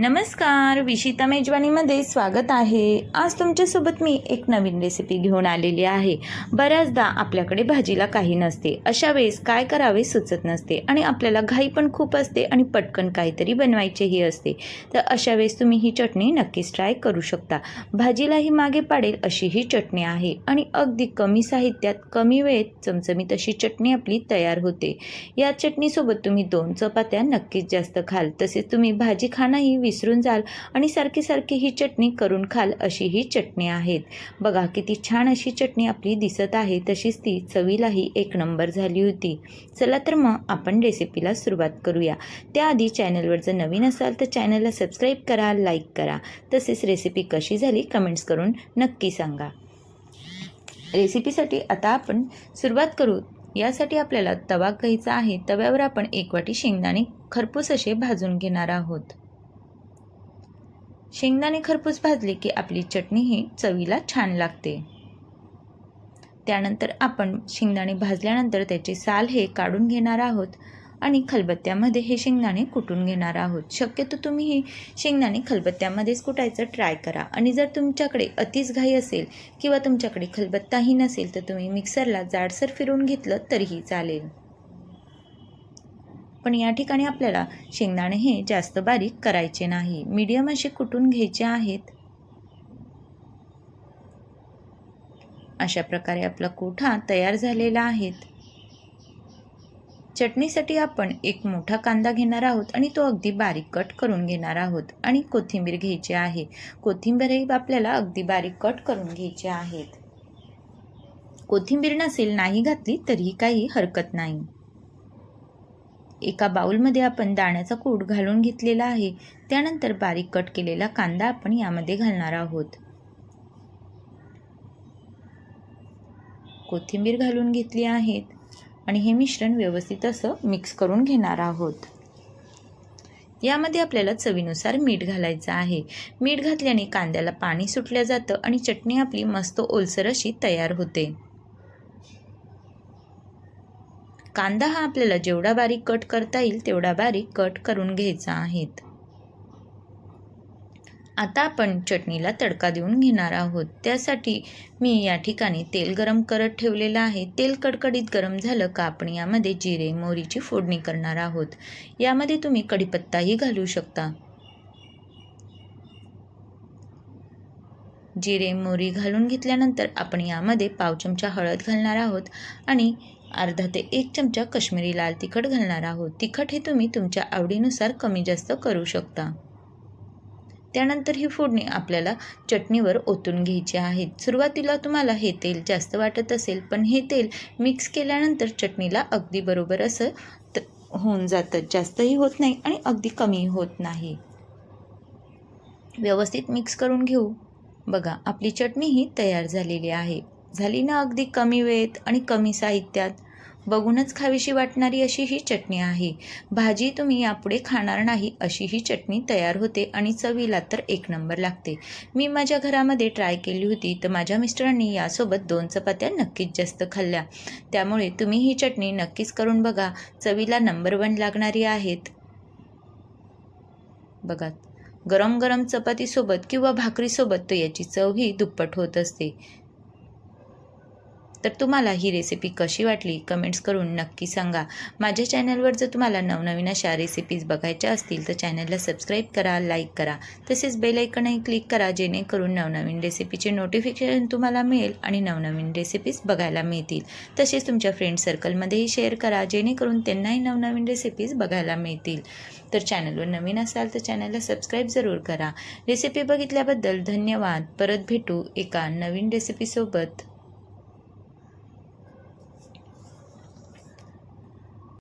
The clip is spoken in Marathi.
नमस्कार विशिता मेजवानीमध्ये स्वागत आहे. आज तुमच्यासोबत मी एक नवीन रेसिपी घेऊन आलेली आहे. बऱ्याचदा आपल्याकडे भाजीला काही नसते. अशा वेळेस काय करावे सुचत नसते आणि आपल्याला घाई पण खूप असते आणि पटकन काहीतरी बनवायचेही असते. तर अशा वेळेस तुम्ही ही चटणी नक्कीच ट्राय करू शकता. भाजीलाही मागे पाडेल अशी ही चटणी आहे आणि अगदी कमी साहित्यात कमी वेळेत चमचमीत अशी चटणी आपली तयार होते. या चटणीसोबत तुम्ही दोन चपात्या नक्कीच जास्त खाल. तसेच तुम्ही भाजी खाणंही विसरून जाल आणि सारखी सारखी ही चटणी करून खाल अशी ही चटणी आहेत. बघा किती छान अशी चटणी आपली दिसत आहे तशीच ती चवीलाही एक नंबर झाली होती. चला तर मग आपण रेसिपीला सुरुवात करूया. त्याआधी चॅनलवर जर नवीन असाल तर चॅनलला सबस्क्राईब करा लाईक करा. तसेच रेसिपी कशी झाली कमेंट्स करून नक्की सांगा. रेसिपीसाठी आता आपण सुरुवात करू. यासाठी आपल्याला तवा घ्यायचा आहे. तव्यावर आपण एक वाटी शेंगदाणे खरपूस असे भाजून घेणार आहोत. शेंगदाणे खरपूस भाजले की आपली चटणी ही चवीला छान लागते. त्यानंतर आपण शेंगदाणे भाजल्यानंतर त्याचे साल हे काढून घेणार आहोत आणि खलबत्त्यामध्ये हे शेंगदाणे कुटून घेणार आहोत. शक्यतो तुम्ही ही शेंगदाणे खलबत्त्यामध्येच कुटायचं ट्राय करा आणि जर तुमच्याकडे अतिच घाई असेल किंवा तुमच्याकडे खलबत्ताही नसेल तर तुम्ही मिक्सरला जाडसर फिरून घेतलं तरीही चालेल. पण या ठिकाणी आपल्याला शेंगदाणे हे जास्त बारीक करायचे नाही. मीडियम असे कुटून घ्यायचे आहेत? अशा प्रकारे आपला कोठा तयार झालेला आहे. चटणीसाठी आपण एक मोठा कांदा घेणार आहोत आणि तो अगदी बारीक कट करून घेणार आहोत आणि कोथिंबीर घ्यायची आहे. कोथिंबीरही आपल्याला अगदी बारीक कट करून घ्यायचे आहेत. कोथिंबीर नसेल नाही घातली तरीही काही हरकत नाही. एका बाऊलमध्ये आपण दाण्याचा कूट घालून घेतलेला आहे. त्यानंतर बारीक कट केलेला कांदा आपण यामध्ये घालणार आहोत. कोथिंबीर घालून घेतली आहेत आणि हे मिश्रण व्यवस्थित असं मिक्स करून घेणार आहोत. यामध्ये आपल्याला चवीनुसार मीठ घालायचं आहे. मीठ घातल्याने कांद्याला पाणी सुटलं जातं आणि चटणी आपली मस्त ओलसर अशी तयार होते. कांदा हा आपल्याला जेवढा बारीक कट करता येईल तेवढा बारीक कट करून घ्यायचा आहेत. आता आपण चटणीला तडका देऊन घेणार आहोत. त्यासाठी मी या ठिकाणी तेल गरम करत ठेवलेलं आहे. तेल कडकडीत गरम झालं का आपण यामध्ये जिरे मोहरीची फोडणी करणार आहोत. यामध्ये तुम्ही कढीपत्ताही घालू शकता. जिरे मोहरी घालून घेतल्यानंतर आपण यामध्ये पाव चमचा हळद घालणार आहोत आणि अर्धा ते एक चमचा कश्मीरी लाल तिखट घालणार आहोत. तिखट हे तुम्ही तुमच्या आवडीनुसार कमी जास्त करू शकता. त्यानंतर ही फोडणी आपल्याला चटणीवर ओतून घ्यायची आहेत सुरुवातीला तुम्हाला हे तेल जास्त वाटत असेल पण हे तेल मिक्स केल्यानंतर चटणीला अगदी बरोबर असं त होऊन जातं. जास्तही होत नाही आणि अगदी कमी होत नाही. व्यवस्थित मिक्स करून घेऊ. बघा आपली चटणी ही तयार झालेली आहे. झाली ना अगदी कमी वेळेत आणि कमी साहित्यात. बघूनच खावीशी वाटणारी अशी ही चटणी आहे. भाजी तुम्ही यापुढे खाणार नाही अशी ही चटणी तयार होते आणि चवीला तर एक नंबर लागते. मी माझ्या घरामध्ये ट्राय केली होती तर माझ्या मिस्टरांनी यासोबत दोन चपात्या नक्कीच जास्त खाल्ल्या. त्यामुळे तुम्ही ही चटणी नक्कीच करून बघा. चवीला नंबर वन लागणारी आहेत. बघा गरम गरम चपातीसोबत किंवा भाकरीसोबत तर याची चव ही दुप्पट होत असते. तर तुम्हाला ही रेसिपी कशी वाटली? कमेंट्स करून नक्की सांगा. माझ्या चॅनलवर जर तुम्हाला नवनवीन अशा रेसिपीज बघायच्या असतील तर चॅनलला सबस्क्राईब करा लाईक करा. तसेच बेलायकनही क्लिक करा जेणेकरून नवनवीन रेसिपीचे नोटिफिकेशन तुम्हाला मिळेल आणि नवनवीन रेसिपीज बघायला मिळतील. तसेच तुमच्या फ्रेंड सर्कलमध्येही शेअर करा जेणेकरून त्यांनाही नवनवीन रेसिपीज बघायला मिळतील. तर चॅनलवर नवीन असाल तर चॅनलला सबस्क्राईब जरूर करा. रेसिपी बघितल्याबद्दल धन्यवाद. परत भेटू एका नवीन रेसिपीसोबत